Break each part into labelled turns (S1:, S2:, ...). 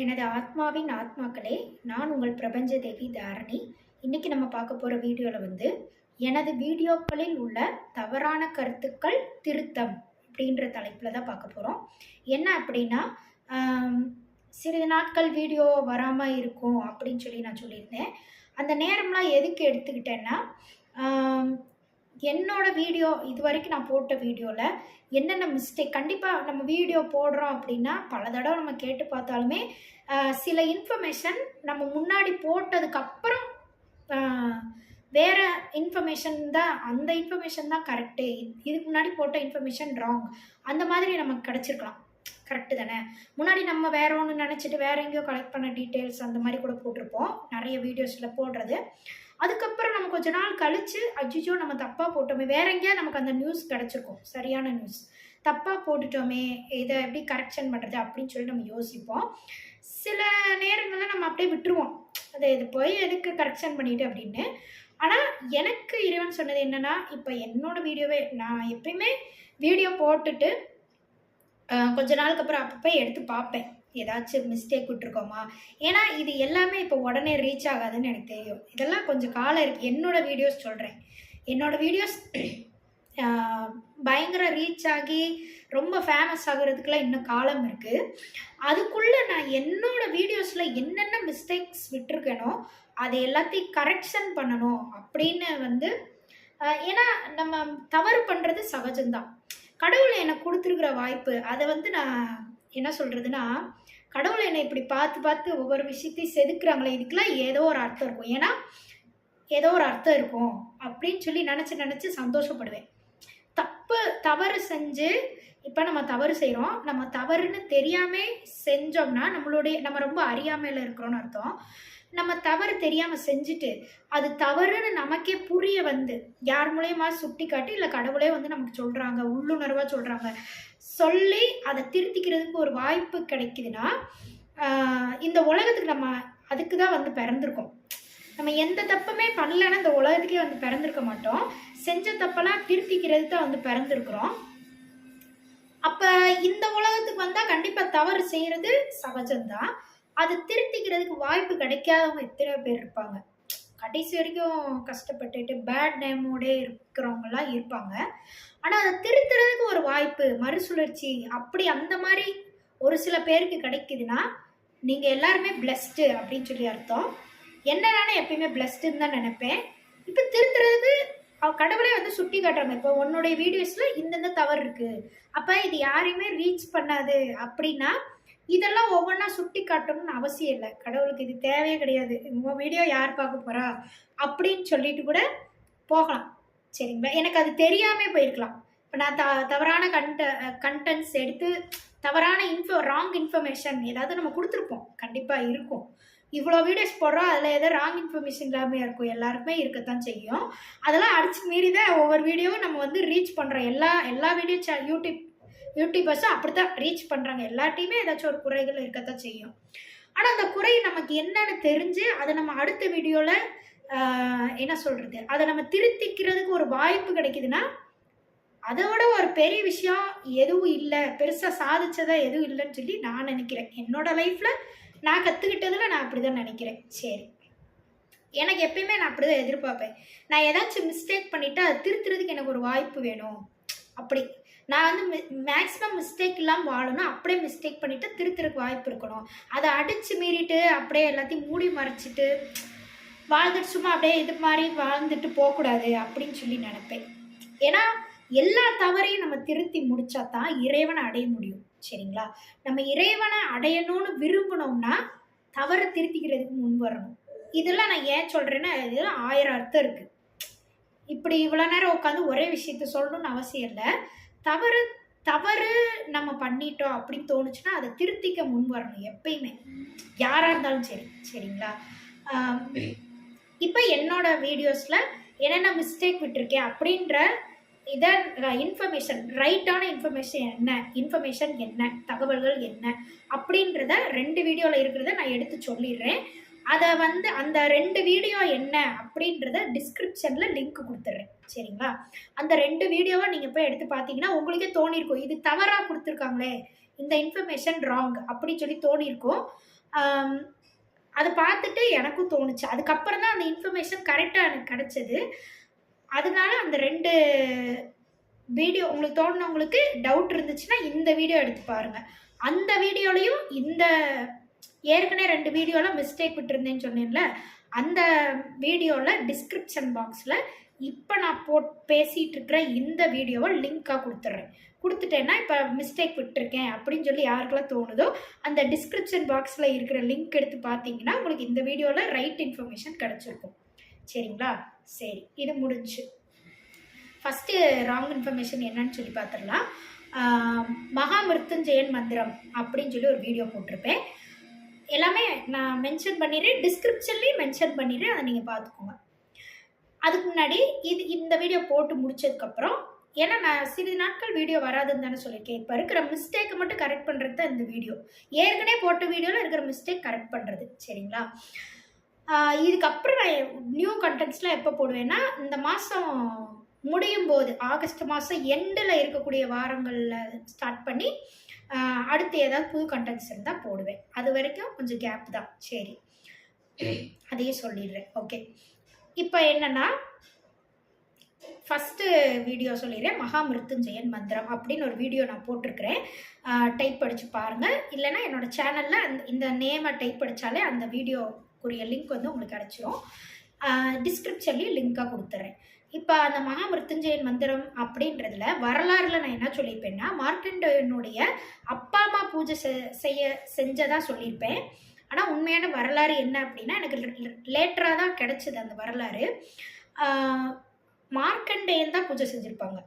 S1: எனது ஆத்மாவின் ஆத்மாக்களே நான் உங்கள் பிரபஞ்ச தேவி தாரணி. இன்றைக்கி நம்ம பார்க்க போகிற வீடியோவில் வந்து எனது வீடியோக்களில் உள்ள தவறான கருத்துக்கள் திருத்தம் அப்படின்ற தலைப்பில் தான் பார்க்க போகிறோம் என்ன அப்படின்னா சிறிது நாட்கள் வீடியோ வராமல் இருக்கும் அப்படின்னு சொல்லி நான் சொல்லியிருந்தேன். அந்த நேரம்லாம் எதுக்கு எடுத்துக்கிட்டேன்னா என்னோடய என்னோட வீடியோ இது வரைக்கும் நான் போட்ட வீடியோவில் என்னென்ன மிஸ்டேக் கண்டிப்பாக நம்ம வீடியோ போடுறோம் அப்படின்னா பல தடவை நம்ம கேட்டு பார்த்தாலுமே சில இன்ஃபர்மேஷன் நம்ம முன்னாடி போட்டதுக்கப்புறம் வேறு வேற இன்ஃபர்மேஷன் தான் அந்த இன்ஃபர்மேஷன் தான் கரெக்டு இதுக்கு முன்னாடி போட்ட இன்ஃபர்மேஷன் ராங் அந்த மாதிரி நமக்கு கிடச்சிருக்கலாம். கரெக்டு தானே? முன்னாடி நம்ம வேற ஒன்று நினச்சிட்டு வேற எங்கேயோ கலெக்ட் பண்ண டீட்டெயில்ஸ் அந்த மாதிரி கூட போட்டிருப்போம். நிறைய வீடியோஸில் போடுறது. அதுக்கப்புறம் நம்ம கொஞ்ச நாள் கழிச்சு அஜிஜோ நம்ம தப்பாக போட்டோமே. வேற எங்கேயா நமக்கு அந்த நியூஸ் கிடச்சிருக்கும். சரியான நியூஸ் தப்பாக போட்டுட்டோமே. இதை எப்படி கரெக்ஷன் பண்ணுறது அப்படின்னு சொல்லி நம்ம யோசிப்போம். சில நேரங்களில் நம்ம அப்படியே விட்டுருவோம். அதை இது போய் எதுக்கு கரெக்ஷன் பண்ணிட்டு அப்படின்னு. ஆனால் எனக்கு இறைவன் சொன்னது என்னென்னா இப்போ என்னோடய வீடியோவே நான் எப்பயுமே வீடியோ போட்டுட்டு கொஞ்ச நாளுக்கு அப்புறம் அப்பப்போ எடுத்து பார்ப்பேன். ஏதாச்சும் மிஸ்டேக் விட்டுருக்கோமா? ஏன்னா இது எல்லாமே இப்போ உடனே ரீச் ஆகாதுன்னு எனக்கு தெரியும். இதெல்லாம் கொஞ்சம் காலம் இருக்குது என்னோட வீடியோஸ் சொல்கிறேன் என்னோட வீடியோஸ் பயங்கர ரீச் ஆகி ரொம்ப ஃபேமஸ் ஆகுறதுக்குலாம் இன்னும் காலம் இருக்குது அதுக்குள்ளே நான் என்னோட வீடியோஸில் என்னென்ன மிஸ்டேக்ஸ் விட்டுருக்கேனோ அதை எல்லாத்தையும் கரெக்ஷன் பண்ணணும் அப்படின்னு வந்து ஏன்னா நம்ம தவறு பண்ணுறது சகஜம்தான். கடவுள் எனக்கு கொடுத்துருக்குற வாய்ப்பு அதை வந்து நான் என்ன சொல்கிறதுனா கடவுள் என்னை இப்படி பார்த்து பார்த்து ஒவ்வொரு விஷயத்தையும் செதுக்குறாங்களே இதுக்கெலாம் ஏதோ ஒரு அர்த்தம் இருக்கும். ஏன்னா ஏதோ ஒரு அர்த்தம் இருக்கும் அப்படின்னு சொல்லி நினச்சி நினச்சி சந்தோஷப்படுவேன். தப்பு தவறு செஞ்சு இப்போ நம்ம தவறு செய்கிறோம் நம்ம தவறுன்னு தெரியாமல் செஞ்சோம்னா நம்மளுடைய நம்ம ரொம்ப அறியாமையில் இருக்கிறோன்னு அர்த்தம். நம்ம தவறு தெரியாமல் செஞ்சுட்டு அது தவறுன்னு நமக்கே புரிய வந்து யார் மூலயமா சுட்டி காட்டி இல்லை கடவுளே வந்து நமக்கு சொல்கிறாங்க உள்ளுணர்வாக சொல்கிறாங்க சொல்லி அதை திருத்திக்கிறதுக்கு ஒரு வாய்ப்பு கிடைக்குதுன்னா இந்த உலகத்துக்கு நம்ம அதுக்கு தான் வந்து பிறந்திருக்கோம். நம்ம எந்த தப்புமே பண்ணலைன்னா இந்த உலகத்துக்கே வந்து பிறந்திருக்க மாட்டோம். செஞ்ச தப்பெல்லாம் திருத்திக்கிறது தான் வந்து பிறந்திருக்கிறோம். அப்போ இந்த உலகத்துக்கு வந்தால் கண்டிப்பாக தவறு செய்கிறது சகஜம்தான். அதை திருத்திக்கிறதுக்கு வாய்ப்பு கிடைக்காதவங்க எத்தனையோ பேர் இருப்பாங்க. கடைசி வரைக்கும் கஷ்டப்பட்டுட்டு பேட் நேமோடே இருக்கிறவங்கலாம் இருப்பாங்க. ஆனால் அதை திருத்துறதுக்கு ஒரு வாய்ப்பு மறுசுழற்சி அப்படி அந்த மாதிரி ஒரு சில பேருக்கு கிடைக்குதுன்னா நீங்கள் எல்லாருமே பிளஸ்டு அப்படின்னு சொல்லி அர்த்தம். என்ன நானே எப்பயுமே பிளஸ்டுன்னு தான் நினைப்பேன். இப்போ திருத்துறதுக்கு கடவுளே வந்து சுட்டி காட்டுறாங்க. இப்போ உன்னுடைய வீடியோஸில் இந்தந்த தவறு இருக்குது அப்போ இது யாரையுமே ரீச் பண்ணாது அப்படின்னா இதெல்லாம் ஒவ்வொன்றா சுட்டி காட்டணும்னு அவசியம் இல்லை. கடவுளுக்கு இது தேவையே கிடையாது. உங்கள் வீடியோ யார் பார்க்க போகிறா அப்படின்னு சொல்லிட்டு கூட போகலாம். சரிங்களா? எனக்கு அது தெரியாமல் போயிருக்கலாம். இப்போ நான் த தவறான கண்ட கண்டென்ட்ஸ் எடுத்து தவறான இன்ஃபோ ராங் இன்ஃபர்மேஷன் ஏதாவது நம்ம கொடுத்துருப்போம். கண்டிப்பாக இருக்கும். இவ்வளோ வீடியோஸ் போடுறோம். அதில் ஏதோ ராங் இன்ஃபர்மேஷன் இல்லாமல் இருக்கும். எல்லாருக்குமே இருக்கத்தான் செய்யும். அதெல்லாம் அடிச்சு மீறி தான் ஒவ்வொரு வீடியோவும் நம்ம வந்து ரீச் பண்ணுறோம் எல்லா எல்லா வீடியோ சே யூடியூப் யூடியூபர்ஸும் அப்படி தான் ரீச் பண்ணுறாங்க எல்லாத்தையுமே ஏதாச்சும் ஒரு குறைகள் இருக்கத்தான் செய்யும். ஆனால் அந்த குறை நமக்கு என்னன்னு தெரிஞ்சு அதை நம்ம அடுத்த வீடியோவில் என்ன சொல்கிறது அதை நம்ம திருத்திக்கிறதுக்கு ஒரு வாய்ப்பு கிடைக்குதுன்னா அதோட ஒரு பெரிய விஷயம் எதுவும் இல்லை. பெருசாக சாதிச்சதா எதுவும் இல்லைன்னு சொல்லி நான் நினைக்கிறேன். என்னோட லைஃப்பில் நான் கற்றுக்கிட்டதில் நான் அப்படி தான் நினைக்கிறேன். சரி. எனக்கு எப்பயுமே நான் அப்படி தான் எதிர்பார்ப்பேன். நான் ஏதாச்சும் மிஸ்டேக் பண்ணிவிட்டு அதை திருத்துறதுக்கு எனக்கு ஒரு வாய்ப்பு வேணும். அப்படி. நான் வந்து மி மேக்ஸிமம் மிஸ்டேக் இல்லாமல் வாழணும். அப்படியே மிஸ்டேக் பண்ணிவிட்டு திருத்துறதுக்கு வாய்ப்பு இருக்கணும். அதை அடித்து மீறிட்டு அப்படியே எல்லாத்தையும் மூடி மறைச்சிட்டு வாழ்ந்துட்டு சும்மா அப்படியே இது மாதிரி வாழ்ந்துட்டு போகக்கூடாது அப்படின்னு சொல்லி நினைப்பேன். ஏன்னா எல்லா தவறையும் நம்ம திருத்தி முடிச்சா தான் இறைவனை அடைய முடியும். சரிங்களா? நம்ம இறைவனை அடையணும்னு விரும்பினோம்னா தவறை திருத்திக்கிறதுக்கு முன் வரணும். இதெல்லாம் நான் ஏன் சொல்கிறேன்னா இதெல்லாம் ஆயிரம் அர்த்தம் இருக்குது இப்படி இவ்வளோ நேரம் உட்காந்து ஒரே விஷயத்த சொல்லணும்னு அவசியம் இல்லை. தவறு தவறு நம்ம பண்ணிட்டோம் அப்படின்னு தோணுச்சுன்னா அதை திருத்திக்க முன் வரணும் எப்பயுமே. யாராக இருந்தாலும் சரி சரிங்களா? இப்போ என்னோட வீடியோஸில் என்னென்ன மிஸ்டேக் விட்டுருக்கேன் அப்படின்ற இதை இன்ஃபர்மேஷன் ரைட்டான இன்ஃபர்மேஷன் என்ன இன்ஃபர்மேஷன் என்ன தகவல்கள் என்ன அப்படின்றத ரெண்டு வீடியோவில் இருக்கிறத நான் எடுத்து சொல்லிடுறேன். அதை வந்து அந்த ரெண்டு வீடியோ என்ன அப்படின்றத டிஸ்கிரிப்ஷனில் லிங்க் கொடுத்துட்றேன். சரிங்களா? அந்த ரெண்டு வீடியோவை நீங்கள் போய் எடுத்து பார்த்தீங்கன்னா உங்களுக்கே தோணியிருக்கும் இது தவறாக கொடுத்துருக்காங்களே இந்த இன்ஃபர்மேஷன் ராங் அப்படின்னு சொல்லி தோணியிருக்கும் அதை பார்த்துட்டு எனக்கும் தோணுச்சு. அதுக்கப்புறம் தான் அந்த இன்ஃபர்மேஷன் கரெக்டாக எனக்கு கிடச்சிது. அதனால அந்த ரெண்டு வீடியோ உங்களுக்கு தோணுனவங்களுக்கு டவுட் இருந்துச்சுன்னா இந்த வீடியோ எடுத்து பாருங்கள் அந்த வீடியோலையும் இந்த ஏற்கனவே ரெண்டு வீடியோவில் மிஸ்டேக் விட்டுருந்தேன்னு சொன்னேன்ல அந்த வீடியோவில் டிஸ்கிரிப்ஷன் பாக்ஸில் இப்போ நான் போட் பேசிகிட்டு இருக்கிற இந்த வீடியோவை லிங்காக கொடுத்துட்றேன் கொடுத்துட்டேன்னா இப்போ மிஸ்டேக் விட்டுருக்கேன் அப்படின்னு சொல்லி யாருக்கெல்லாம் தோணுதோ அந்த டிஸ்கிரிப்ஷன் பாக்ஸில் இருக்கிற லிங்க் எடுத்து பார்த்தீங்கன்னா உங்களுக்கு இந்த வீடியோவில் ரைட் இன்ஃபர்மேஷன் கிடச்சிருக்கும். சரிங்களா? சரி இது முடிஞ்சு. ஃபஸ்ட்டு ராங் இன்ஃபர்மேஷன் என்னன்னு சொல்லி பார்த்துடலாம் மகாமிருத்துஞ்செயன் மந்திரம் அப்படின்னு சொல்லி ஒரு வீடியோ போட்டிருப்பேன். எல்லாமே நான் மென்ஷன் பண்ணிடுறேன். டிஸ்கிரிப்ஷன்லேயும் மென்ஷன் பண்ணிடுறேன். அதை நீங்கள் பார்த்துக்கோங்க. அதுக்கு முன்னாடி இது இந்த வீடியோ போட்டு முடிச்சதுக்கப்புறம் ஏன்னா நான் சிறிது நாட்கள் வீடியோ வராதுன்னு தானே சொல்லியிருக்கேன். இப்போ இருக்கிற மிஸ்டேக்கை மட்டும் கரெக்ட் பண்ணுறது தான் இந்த வீடியோ ஏற்கனவே போட்ட வீடியோவில் இருக்கிற மிஸ்டேக் கரெக்ட் பண்ணுறது சரிங்களா? இதுக்கப்புறம் நான் நியூ கண்டென்ட்ஸ்லாம் எப்போ போடுவேன்னா இந்த மாதம் முடியும் போது ஆகஸ்ட் மாதம் எண்டில் இருக்கக்கூடிய வாரங்களில் ஸ்டார்ட் பண்ணி அடுத்து ஏதாவது புது கண்டென்ட்ஸ் இருந்தால் போடுவேன். அது வரைக்கும் கொஞ்சம் கேப் தான். சரி. அதையே சொல்லிடுறேன். ஓகே இப்போ என்னன்னா ஃபஸ்ட்டு வீடியோ சொல்லிடுறேன். மகாமிருத்துஞ்செயன் மந்திரம் அப்படின்னு ஒரு வீடியோ நான் போட்டிருக்கிறேன். டைப் படித்து பாருங்கள் இல்லைன்னா என்னோட சேனலில் அந்த இந்த நேமை டைப் படித்தாலே அந்த வீடியோக்குரிய லிங்க் வந்து உங்களுக்கு கிடச்சிரும். டிஸ்கிரிப்ஷன்லேயும் லிங்காக கொடுத்துட்றேன் இப்போ அந்த மகாமிருத்துஞ்சயன் மந்திரம் அப்படின்றதுல வரலாறுல நான் என்ன சொல்லியிருப்பேன்னா மார்க்கண்டனுடைய அப்பா அம்மா பூஜை செ- செய்ய செஞ்சதா சொல்லியிருப்பேன். ஆனால் உண்மையான வரலாறு என்ன அப்படின்னா எனக்கு லேட்டராக தான் கிடச்சிது அந்த வரலாறு. மார்க்கண்டேயன் தான் பூஜை செஞ்சுருப்பாங்க.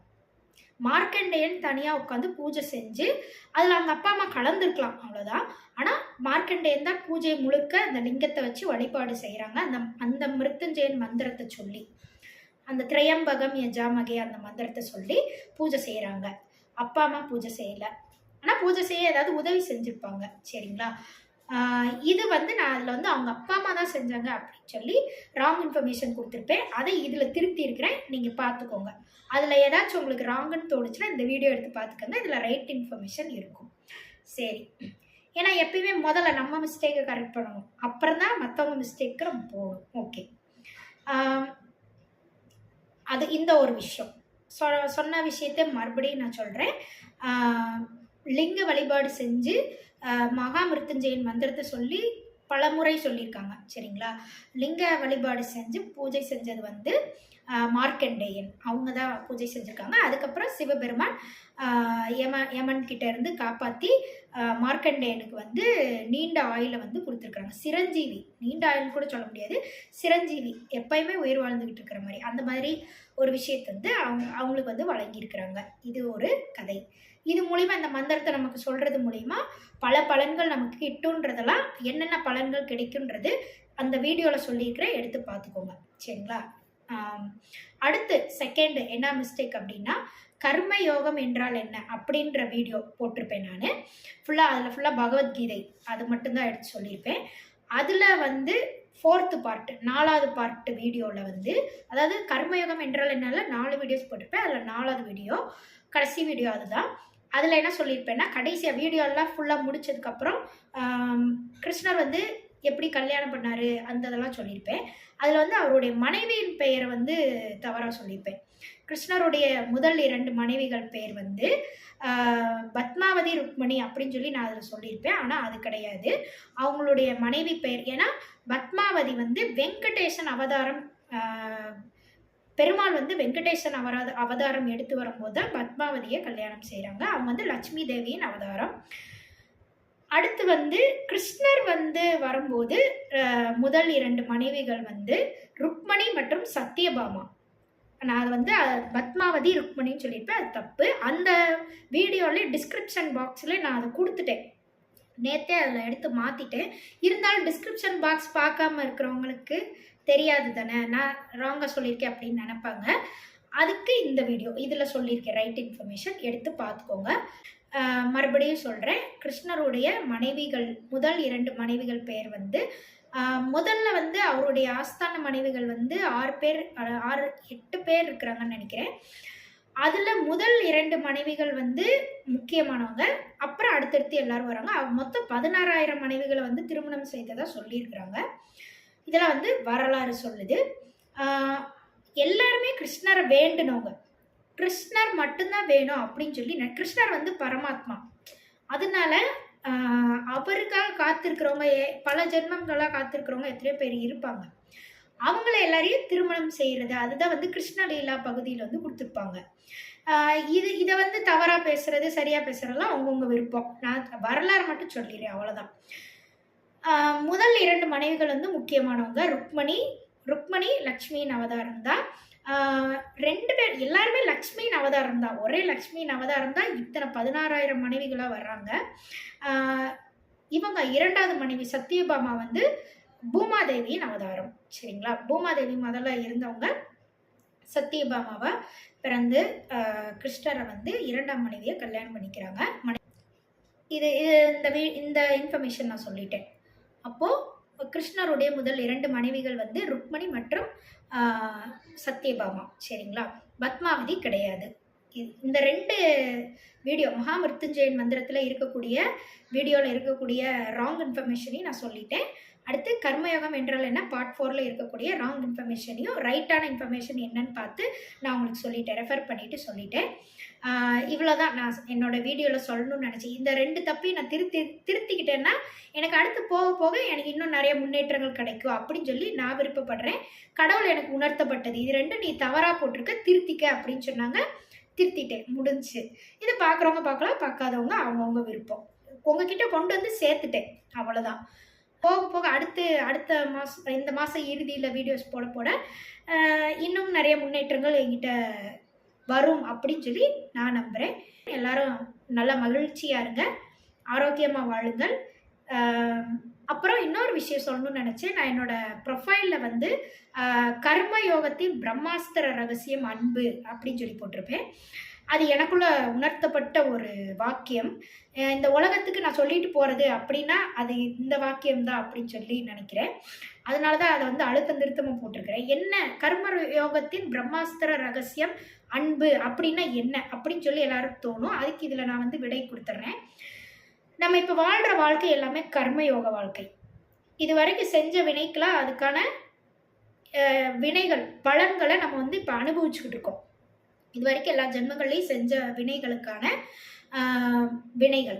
S1: மார்க்கண்டேயன் தனியாக உட்காந்து பூஜை செஞ்சு அதில் அவங்க அப்பா அம்மா கலந்துருக்கலாம் அவ்வளோதான் ஆனால் மார்க்கண்டேயன் தான் பூஜை முழுக்க அந்த லிங்கத்தை வச்சு வழிபாடு செய்கிறாங்க அந்த அந்த மிருத்துஞ்சயன் மந்திரத்தை சொல்லி. அந்த திரையம்பகம் யஜாமகே அந்த மந்திரத்தை சொல்லி பூஜை செய்கிறாங்க அப்பா அம்மா பூஜை செய்யலை. ஆனால் பூஜை செய்ய ஏதாவது உதவி செஞ்சுருப்பாங்க. சரிங்களா? இது வந்து நான் அதில் வந்து அவங்க அப்பா அம்மா தான் செஞ்சாங்க அப்படின்னு சொல்லி ராங் இன்ஃபர்மேஷன் கொடுத்துருப்பேன். அதை இதில் திருத்தி இருக்கிறேன். நீங்கள் பார்த்துக்கோங்க அதில் ஏதாச்சும் உங்களுக்கு ராங்குன்னு தோணுச்சுன்னா இந்த வீடியோ எடுத்து பார்த்துக்கோங்க இதில் ரைட் இன்ஃபர்மேஷன் இருக்கும். சரி. ஏன்னா எப்பயுமே முதல்ல நம்ம மிஸ்டேக்கை கரெக்ட் பண்ணணும். அப்புறம் தான் மற்றவங்க மிஸ்டேக்கு நம்ம போகணும். ஓகே அது இந்த ஒரு விஷயம். சொ சொன்ன விஷயத்தை மறுபடியும் நான் சொல்கிறேன் லிங்க வழிபாடு செஞ்சு மகாமிருத்துஞ்சயன் மந்திரத்தை சொல்லி பலமுறை சொல்லியிருக்காங்க. சரிங்களா? லிங்க வழிபாடு செஞ்சு பூஜை செஞ்சது வந்து மார்க்கண்டேயன். அவங்க தான் பூஜை செஞ்சுருக்காங்க. அதுக்கப்புறம் சிவபெருமான் யம யமன் கிட்ட இருந்து காப்பாற்றி மார்க்கண்டேயனுக்கு வந்து நீண்ட ஆயுளை வந்து கொடுத்துருக்குறாங்க. சிரஞ்சீவி நீண்ட ஆயுள் கூட சொல்ல முடியாது. சிரஞ்சீவி எப்பயுமே உயிர் வாழ்ந்துக்கிட்டு இருக்கிற மாதிரி. அந்த மாதிரி ஒரு விஷயத்தை வந்து அவங்க அவங்களுக்கு வந்து வழங்கியிருக்கிறாங்க. இது ஒரு கதை. இது மூலிமா இந்த மந்திரத்தை நமக்கு சொல்கிறது மூலிமா பல பலன்கள் நமக்கு கிட்டுன்றதெல்லாம் என்னென்ன பலன்கள் கிடைக்குன்றது அந்த வீடியோவில் சொல்லியிருக்கிறேன். எடுத்து பார்த்துக்கோங்க. சரிங்களா? அடுத்து செகண்ட் என்ன மிஸ்டேக் அப்படின்னா கர்ம யோகம் என்றால் என்ன அப்படின்ற வீடியோ போட்டிருப்பேன் நான். ஃபுல்லாக அதில் ஃபுல்லாக பகவத்கீதை அது மட்டும்தான் எடுத்து சொல்லியிருப்பேன். அதில் வந்து ஃபோர்த்து பார்ட் நாலாவது பார்ட் வீடியோவில் வந்து அதாவது கர்மயோகம் என்றால் என்னால் நாலு வீடியோஸ் போட்டிருப்பேன். அதில் நாலாவது வீடியோ கடைசி வீடியோ அதுதான். அதில் என்ன சொல்லியிருப்பேன்னா கடைசியாக வீடியோலாம் ஃபுல்லாக முடிச்சதுக்கப்புறம் கிருஷ்ணர் வந்து எப்படி கல்யாணம் பண்ணார் அந்த இதெல்லாம் சொல்லியிருப்பேன். அதில் வந்து அவருடைய மனைவியின் பெயரை வந்து தவறாக சொல்லியிருப்பேன். கிருஷ்ணருடைய முதல் இரண்டு மனைவிகள் பெயர் வந்து பத்மாவதி ருக்மணி அப்படின்னு சொல்லி நான் அதில் சொல்லியிருப்பேன். ஆனால் அது கிடையாது. அவங்களுடைய மனைவி பெயர் ஏன்னா பத்மாவதி வந்து வெங்கடேசன் அவதாரம் பெருமாள் வந்து வெங்கடேசன் அவராத அவதாரம் எடுத்து வரும்போது தான் பத்மாவதியை கல்யாணம் செய்கிறாங்க அவங்க வந்து லட்சுமி தேவியின் அவதாரம். அடுத்து வந்து கிருஷ்ணர் வந்து வரும்போது முதல் இரண்டு மனைவிகள் வந்து ருக்மணி மற்றும் சத்யபாமா. நான் வந்து பத்மாவதி ருக்மணின்னு சொல்லியிருப்பேன். அது தப்பு. அந்த வீடியோவில் டிஸ்கிரிப்ஷன் பாக்ஸில் நான் அதை கொடுத்துட்டேன். நேற்றே அதில் எடுத்து மாற்றிட்டேன் இருந்தாலும் டிஸ்கிரிப்ஷன் பாக்ஸ் பார்க்காம இருக்கிறவங்களுக்கு தெரியாது தானே? நான் ராங்காக சொல்லியிருக்கேன் அப்படின்னு நினைப்பாங்க. அதுக்கு இந்த வீடியோ. இதில் சொல்லியிருக்கேன். ரைட் இன்ஃபர்மேஷன் எடுத்து பார்த்துக்கோங்க. மறுபடியும் சொல்கிறேன் கிருஷ்ணருடைய மனைவிகள் முதல் இரண்டு மனைவிகள் பெயர் வந்து முதல்ல வந்து அவருடைய ஆஸ்தான மனைவிகள் வந்து ஆறு பேர் ஆறு எட்டு பேர் இருக்கிறாங்கன்னு நினைக்கிறேன். அதில் முதல் இரண்டு மனைவிகள் வந்து முக்கியமானவங்க. அப்புறம் அடுத்தடுத்து எல்லாரும் வராங்க. மொத்தம் பதினாறாயிரம் மனைவிகளை வந்து திருமணம் செய்ததாக சொல்லியிருக்கிறாங்க. இதில் வந்து வரலாறு சொல்லுது. எல்லாருமே கிருஷ்ணரை வேண்டுனவங்க. கிருஷ்ணர் மட்டும்தான் வேணும் அப்படின்னு சொல்லி நான் கிருஷ்ணர் வந்து பரமாத்மா. அதனால அவருக்காக காத்திருக்கிறவங்க ஏ- பல ஜென்மங்களாக காத்திருக்கிறவங்க எத்தனையோ பேர் இருப்பாங்க. அவங்கள எல்லாரையும் திருமணம் செய்கிறது அதுதான் வந்து கிருஷ்ணலீலா பகுதியில் வந்து கொடுத்துருப்பாங்க. இது இதை வந்து தவறாக பேசுறது சரியாக பேசுறதெல்லாம் அவங்கவுங்க விருப்பம். நான் வரலாறு மட்டும் சொல்லிடுறேன் அவ்வளோதான் முதல் இரண்டு மனைவிகள் வந்து முக்கியமானவங்க ருக்மணி. ருக்மணி லக்ஷ்மியின் அவதாரம் தான். ரெண்டு பேர் எல்லாருமே லக்ஷ்மியின் அவதாரம் தான். ஒரே லக்ஷ்மியின் அவதாரம் தான் இத்தனை பதினாறாயிரம் மனைவிகளாக வர்றாங்க. இவங்க இரண்டாவது மனைவி சத்யபாமா வந்து பூமாதேவியின் அவதாரம் சரிங்களா? பூமாதேவி முதல்ல இருந்தவங்க சத்யபாமாவா பிறந்து கிருஷ்ணரை வந்து இரண்டாம் மனைவியை கல்யாணம் பண்ணிக்கிறாங்க. மனை இது இது இந்த வீ இந்த இன்ஃபர்மேஷன் நான் சொல்லிட்டேன். அப்போது கிருஷ்ணருடைய முதல் இரண்டு மனைவிகள் வந்து ருக்மணி மற்றும் சத்யபாமா. சரிங்களா? பத்மாவதி கிடையாது. இந்த ரெண்டு வீடியோ மகாமிருத்துஞ்சயன் மந்திரத்தில் இருக்கக்கூடிய வீடியோவில் இருக்கக்கூடிய ராங் இன்ஃபர்மேஷனையும் நான் சொல்லிட்டேன். அடுத்து கர்மயோகம் என்றால் என்ன? பார்ட் ஃபோரில் இருக்கக்கூடிய ராங் இன்ஃபர்மேஷனையும் ரைட்டான இன்ஃபர்மேஷன் என்னன்னு பார்த்து நான் உங்களுக்கு சொல்லிட்டேன். ரெஃபர் பண்ணிவிட்டு சொல்லிட்டேன். இவ்வளோதான் நான் என்னோட வீடியோவில் சொல்லணும்னு நினச்சேன். இந்த ரெண்டு தப்பையும் நான் திருத்தி திருத்திக்கிட்டேன்னா எனக்கு அடுத்து போக போக எனக்கு இன்னும் நிறைய முன்னேற்றங்கள் கிடைக்கும் அப்படின்னு சொல்லி நான் விருப்பப்படுறேன். கடவுள் எனக்கு உணர்த்தப்பட்டது. இது ரெண்டும் நீ தவறாக போட்டிருக்க திருத்திக்க அப்படின்னு சொன்னாங்க. திருத்திட்டேன் முடிஞ்சு. இதை பார்க்குறவங்க பார்க்கலாம் பார்க்காதவங்க அவங்கவுங்க விருப்பம். உங்ககிட்ட கொண்டு வந்து சேர்த்துட்டேன் அவ்வளோதான் போக போக அடுத்து அடுத்த மாதம் இந்த மாதம் இறுதியில் வீடியோஸ் போட போட இன்னும் நிறைய முன்னேற்றங்கள் என்கிட்ட வரும் அப்படின்னு சொல்லி நான் நம்புகிறேன் எல்லாரும் நல்லா மகிழ்ச்சியாக இருங்க ஆரோக்கியமாக வாழுங்கள். அப்புறம் இன்னொரு விஷயம் சொல்லணும்னு நினச்சேன். நான் என்னோட ப்ரொஃபைலில் வந்து கர்ம யோகத்தின் பிரம்மாஸ்திர ரகசியம் அன்பு அப்படின்னு சொல்லி போட்டிருப்பேன். அது எனக்குள்ள உணர்த்தப்பட்ட ஒரு வாக்கியம். இந்த உலகத்துக்கு நான் சொல்லிட்டு போகிறது அப்படின்னா அது இந்த வாக்கியம் தான் அப்படின்னு சொல்லி நினைக்கிறேன். அதனால தான் அதை வந்து அழுத்தம் திருத்தமாக போட்டிருக்கிறேன். என்ன கர்ம யோகத்தின் பிரம்மாஸ்திர ரகசியம் அன்பு அப்படின்னா என்ன அப்படின்னு சொல்லி எல்லாருக்கும் தோணும். அதுக்கு இதில் நான் வந்து விடை கொடுத்துட்றேன் நம்ம இப்போ வாழ்கிற வாழ்க்கை எல்லாமே கர்மயோக வாழ்க்கை. இது வரைக்கும் செஞ்ச வினைக்கெலாம் அதுக்கான வினைகள் பலன்களை நம்ம வந்து இப்போ அனுபவிச்சுக்கிட்டு இருக்கோம். இது வரைக்கும் எல்லா ஜென்மங்கள்லையும் செஞ்ச வினைகளுக்கான வினைகள்.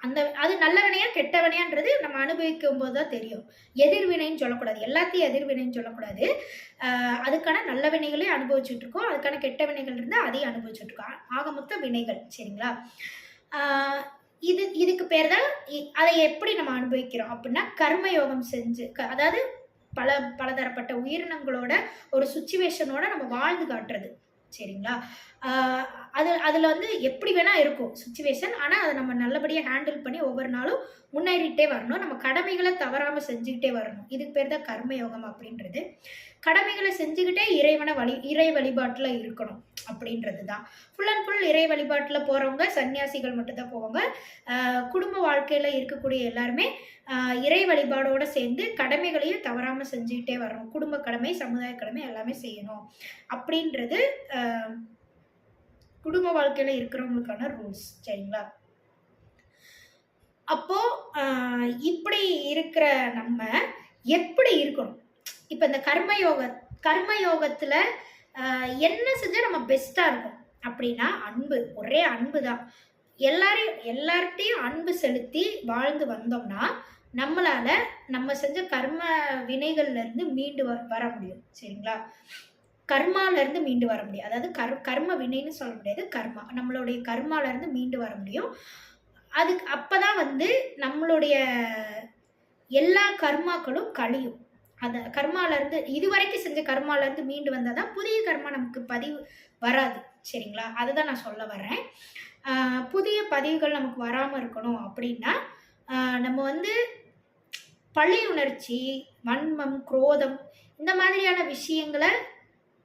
S1: அந்த அது நல்ல வினையா கெட்ட வினையான்றது நம்ம அனுபவிக்கும் போது தான் தெரியும். எதிர்வினைன்னு சொல்லக்கூடாது. எல்லாத்தையும் எதிர்வினைன்னு சொல்லக்கூடாது. அதுக்கான நல்ல வினைகளையும் அனுபவிச்சுட்டு இருக்கோம். அதுக்கான கெட்ட வினைகள் இருந்தால் அதையும் அனுபவிச்சுட்டு இருக்கோம். ஆக மொத்த வினைகள். சரிங்களா? ஆஹ், பேர் தான் இ- அதை எப்படி நம்ம அனுபவிக்கிறோம் அப்படின்னா கர்மயோகம் செஞ்சு க- அதாவது பல பலதரப்பட்ட உயிரினங்களோட ஒரு சுச்சுவேஷனோட நம்ம வாழ்ந்து காட்டுறது. சரிங்களா? அது அதில் வந்து எப்படி வேணால் இருக்கும் சுச்சுவேஷன் ஆனால் அதை நம்ம நல்லபடியாக ஹேண்டில் பண்ணி ஒவ்வொரு நாளும் முன்னேறிட்டே வரணும். நம்ம கடமைகளை தவறாமல் செஞ்சுக்கிட்டே வரணும். இதுக்கு பேர் தான் கர்மயோகம் அப்படின்றது. கடமைகளை செஞ்சுக்கிட்டே இறைவனை வழி இறை வழிபாட்டில் இருக்கணும் அப்படின்றது தான். ஃபுல் அண்ட் ஃபுல் இறை வழிபாட்டில் போகிறவங்க சன்னியாசிகள் மட்டும்தான் போவாங்க. குடும்ப வாழ்க்கையில் இருக்கக்கூடிய எல்லாருமே இறை வழிபாடோடு சேர்ந்து கடமைகளையும் தவறாமல் செஞ்சுக்கிட்டே வரணும். குடும்ப கடமை சமுதாய கடமை எல்லாமே செய்யணும் அப்படின்றது குடும்ப வாழ்க்கையில் இருக்கிறவங்களுக்கான ரூல்ஸ் சரிங்களா? அப்போ இப்படி இருக்கிற நம்ம எப்படி இருக்கணும்? இப்போ இந்த கர்மயோக கர்மயோகத்தில் என்ன செஞ்சால் நம்ம பெஸ்ட்டாக இருக்கும்? அப்படின்னா அன்பு ஒரே அன்பு தான். எல்லாரையும் எல்லார்ட்டையும் அன்பு செலுத்தி வாழ்ந்து வந்தோம்னா நம்மளால நம்ம செஞ்ச கர்ம வினைகள்ல இருந்து மீண்டு வ- வர முடியும் சரிங்களா? கர்மால இருந்து மீண்டு வர முடியும். அதாவது கர் கர்ம வினைன்னு சொல்ல முடியாது கர்மா. நம்மளுடைய கர்மால இருந்து மீண்டு வர முடியும். அதுக்கு அப்பதான் வந்து நம்மளுடைய எல்லா கர்மாக்களும் கழியும். அந்த கர்மால இருந்து இதுவரைக்கும் செஞ்ச கர்மால இருந்து மீண்டு வந்தால் தான் புதிய கர்மா நமக்கு பதிவு வராது. சரிங்களா? அதை தான் நான் சொல்ல வர்றேன். புதிய பதிவுகள் நமக்கு வராமல் இருக்கணும் அப்படின்னா நம்ம வந்து பழி உணர்ச்சி வன்மம் குரோதம் இந்த மாதிரியான விஷயங்களை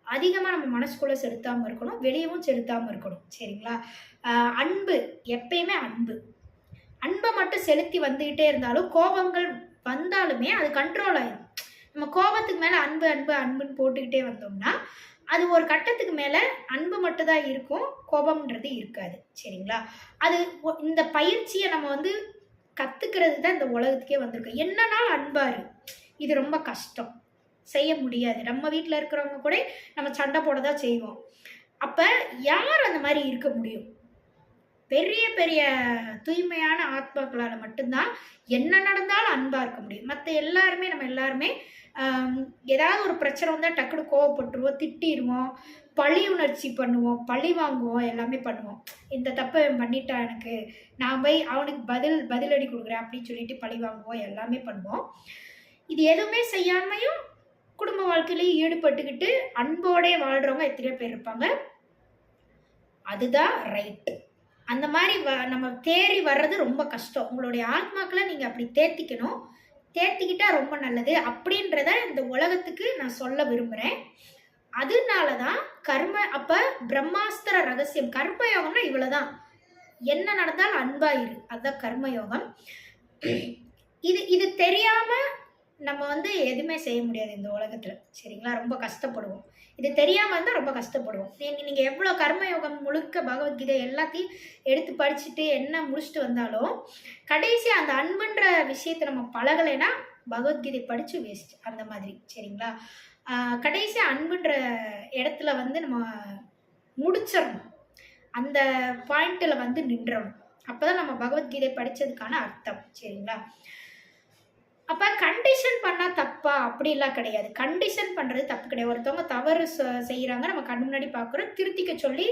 S1: அதிகமாக நம்ம மனசுக்குள்ளே செலுத்தாமல் இருக்கணும் வெளியவும் செலுத்தாமல் இருக்கணும். சரிங்களா? அன்பு எப்பயுமே அன்பு. அன்பை மட்டும் செலுத்தி வந்துக்கிட்டே இருந்தாலும் கோபங்கள் வந்தாலுமே அது கண்ட்ரோல் ஆயிடும் நம்ம கோபத்துக்கு மேலே அன்பு அன்பு அன்புன்னு போட்டுக்கிட்டே வந்தோம்னா அது ஒரு கட்டத்துக்கு மேலே அன்பு மட்டும்தான் இருக்கும் கோபம்ன்றது இருக்காது. சரிங்களா? அது ஒ- இந்த பயிற்சியை நம்ம வந்து கற்றுக்கிறது தான் இந்த உலகத்துக்கே வந்திருக்கோம் என்னன்னாலும் அன்பாரு. இது ரொம்ப கஷ்டம். செய்ய முடியாது. நம்ம வீட்டில் இருக்கிறவங்க கூட நம்ம சண்டை போட தான் செய்வோம். அப்போ யார் அந்த மாதிரி இருக்க முடியும்? பெரிய பெரிய தூய்மையான ஆத்மாக்களால் மட்டும்தான் என்ன நடந்தாலும் அன்பாக இருக்க முடியும். மற்ற எல்லாருமே நம்ம எல்லாருமே ஏதாவது ஒரு பிரச்சனை வந்தால் டக்குனு கோவப்பட்டுருவோம் திட்டிடுவோம் பழி உணர்ச்சி பண்ணுவோம் பழி வாங்குவோம் எல்லாமே பண்ணுவோம். இந்த தப்பை இவன் பண்ணிட்டான் எனக்கு நான் போய் அவனுக்கு பதில் பதிலடி கொடுக்குறேன் அப்படின்னு சொல்லிட்டு பழி வாங்குவோம் எல்லாமே பண்ணுவோம். இது எதுவுமே செய்யாமையும் குடும்ப வாழ்க்கையிலையும் ஈடுபட்டுக்கிட்டு அன்போடே வாழ்கிறவங்க எத்தனையோ பேர் இருப்பாங்க. அதுதான் ரைட்டு அந்த மாதிரி வ நம்ம தேறி வர்றது ரொம்ப கஷ்டம். உங்களுடைய ஆத்மாக்களை நீங்கள் அப்படி தேர்த்திக்கணும் தேர்த்திக்கிட்டால் ரொம்ப நல்லது. அப்படின்றத இந்த உலகத்துக்கு நான் சொல்ல விரும்புகிறேன் அதனால தான் கர்ம அப்போ பிரம்மாஸ்திர ரகசியம் கர்மயோகம்னா இவ்வளோதான் என்ன நடந்தாலும் அன்பாயிரு அதுதான் கர்மயோகம். இது இது தெரியாமல் நம்ம வந்து எதுவுமே செய்ய முடியாது இந்த உலகத்தில். சரிங்களா? ரொம்ப கஷ்டப்படுவோம். இது தெரியாமல் இருந்தால் ரொம்ப கஷ்டப்படுவோம். நீங்கள் நீங்கள் எவ்வளோ கர்மயோகம் முழுக்க பகவத்கீதை எல்லாத்தையும் எடுத்து படிச்சுட்டு என்ன முடிச்சுட்டு வந்தாலும் கடைசி அந்த அன்புன்ற விஷயத்தை நம்ம பழகலைன்னா பகவத்கீதை படித்து வேஸ்ட் அந்த மாதிரி. சரிங்களா? கடைசி அன்புன்ற இடத்துல வந்து நம்ம முடிச்சிடணும். அந்த பாயிண்ட்டில் வந்து நின்றணும். அப்போ தான் நம்ம பகவத்கீதை படித்ததுக்கான அர்த்தம். சரிங்களா? அப்போ கண்டிஷன் பண்ணால் தப்பா? அப்படிலாம் கிடையாது. கண்டிஷன் பண்ணுறது தப்பு கிடையாது. ஒருத்தவங்க தவறு செ- செய்கிறாங்க நம்ம கண் முன்னாடி பார்க்குறோம் திருத்திக்க சொல்லி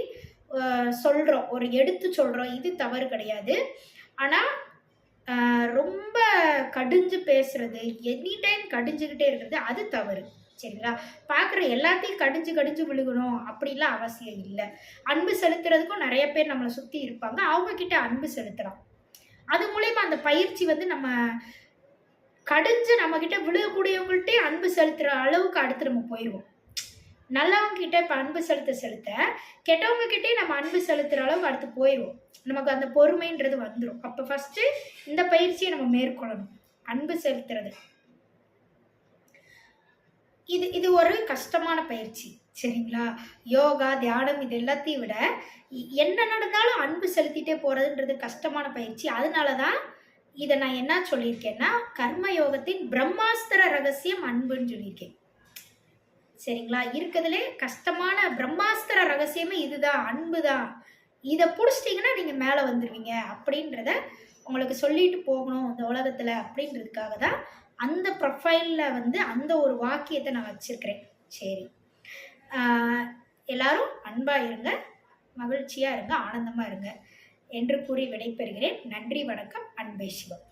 S1: சொல்கிறோம் ஒரு எடுத்து சொல்கிறோம் இது தவறு கிடையாது. ஆனால் ரொம்ப கடிஞ்சு பேசுறது எனி டைம் கடிஞ்சுக்கிட்டே இருக்கிறது அது தவறு. சரிங்களா? பார்க்குற எல்லாத்தையும் கடிஞ்சு கடிஞ்சு விழுகணும் அப்படிலாம் அவசியம் இல்லை. அன்பு செலுத்துறதுக்கும் நிறைய பேர் நம்மளை சுற்றி இருப்பாங்க. அவங்க கிட்ட அன்பு செலுத்துகிறோம் அது மூலயமா அந்த பயிற்சி வந்து நம்ம கடிஞ்சு நம்ம கிட்ட விழுகக்கூடியவங்கள்ட்டே அன்பு செலுத்துற அளவுக்கு அடுத்து நம்ம போயிடுவோம் நல்லவங்க கிட்ட இப்போ அன்பு செலுத்த செலுத்த கெட்டவங்க கிட்டே நம்ம அன்பு செலுத்துற அளவுக்கு அடுத்து போயிடுவோம் நமக்கு அந்த பொறுமைன்றது வந்துடும் அப்போ ஃபர்ஸ்ட் இந்த பயிற்சியை நம்ம மேற்கொள்ளணும். அன்பு செலுத்துறது. இது இது ஒரு கஷ்டமான பயிற்சி. சரிங்களா? யோகா தியானம் இது எல்லாத்தையும் விட இ- என்ன நடந்தாலும் அன்பு செலுத்திட்டே போகிறதுன்றது கஷ்டமான பயிற்சி. அதனால தான் இதை நான் என்ன சொல்லியிருக்கேன்னா கர்ம யோகத்தின் பிரம்மாஸ்திர ரகசியம் அன்புன்னு சொல்லியிருக்கேன். சரிங்களா? இருக்கிறதுலே கஷ்டமான பிரம்மாஸ்திர ரகசியமே இதுதான் அன்பு தான் இதை பிடிச்சிட்டிங்கன்னா நீங்கள் மேலே வந்துடுவீங்க அப்படின்றத உங்களுக்கு சொல்லிட்டு போகணும் இந்த உலகத்தில் அப்படின்றதுக்காக தான் அந்த ப்ரொஃபைலில் வந்து அந்த ஒரு வாக்கியத்தை நான் வச்சுருக்கிறேன். சரி. எல்லாரும் அன்பாக இருங்க மகிழ்ச்சியாக இருங்க ஆனந்தமாக இருங்க. என்று கூறி விடைபெறுகிறேன். நன்றி வணக்கம். அன்பே சிவம்.